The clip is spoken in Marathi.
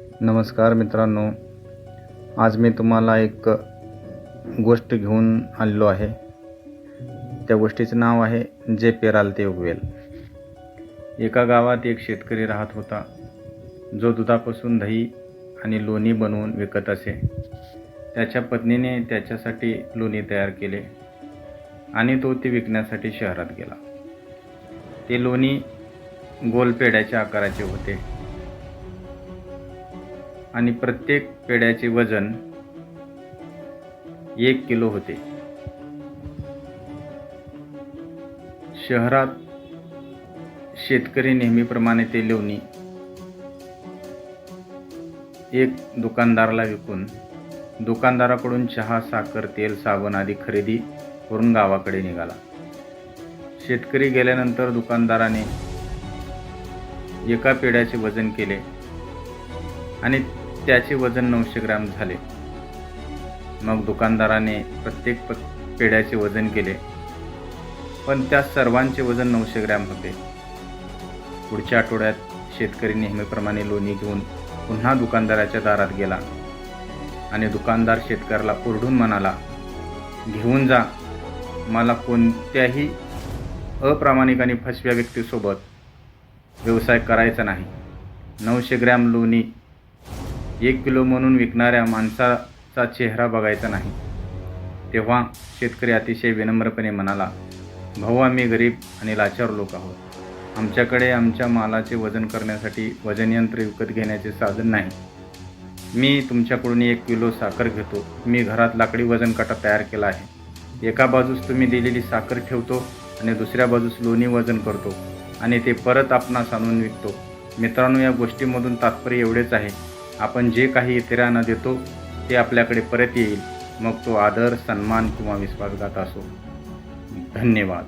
नमस्कार मित्रांनो आज मी तुम्हाला एक गोष्ट घेऊन आलेलो आहे. त्या गोष्टीचं नाव आहे जे पेराल ते उगवेल. एका गावात एक शेतकरी राहत होता. जो दुधापासून दही आणि लोणी बनवून विकत असे. त्याच्या पत्नीने त्याच्यासाठी लोणी तयार केले आणि तो ते विकण्यासाठी शहरात गेला. ते लोणी गोलपेड्याच्या आकाराचे होते. आणि प्रत्येक पेड्याचे वजन एक किलो होते. शहरात शेतकरी नेहमीप्रमाणे ते लोणी एक दुकानदाराला विकून दुकानदाराकडून चहा साखर तेल साबण आदी खरेदी करून गावाकडे निघाला. शेतकरी गेल्यानंतर दुकानदाराने एका पेड्याचे वजन केले आणि त्याचे वजन नऊशे ग्रॅम झाले. मग दुकानदाराने प्रत्येक प पेढ्याचे वजन केले. पण त्या सर्वांचे वजन नऊशे ग्रॅम होते. पुढच्या आठवड्यात शेतकरी नेहमीप्रमाणे लोणी घेऊन पुन्हा दुकानदाराच्या दारात गेला. आणि दुकानदार शेतकऱ्याला ओरडून म्हणाला घेऊन जा. मला कोणत्याही अप्रामाणिक आणि फसव्या व्यक्तीसोबत व्यवसाय करायचा नाही. नऊशे ग्रॅम लोणी एक किलो म्हणून विकणाऱ्या माणसाचा चेहरा बघायचा नाही. तेव्हा शेतकरी अतिशय विनम्रपणे म्हणाला भाऊ आम्ही गरीब आणि लाचार लोक आहोत. आमच्याकडे आमच्या मालाचे वजन करण्यासाठी वजनयंत्र विकत घेण्याचे साधन नाही. मी तुमच्याकडून एक किलो साखर घेतो. मी घरात लाकडी वजन काटा तयार केला आहे. एका बाजूस तुम्ही दिलेली साखर ठेवतो आणि दुसऱ्या बाजूस लोणी वजन करतो आणि ते परत आपणास आणून विकतो. मित्रांनो या गोष्टीमधून तात्पर्य एवढेच आहे आपण जे काही इतरांना देतो ते आपल्याकडे परत येईल. मग तो आदर सन्मान किंवा विश्वासघात असो. धन्यवाद.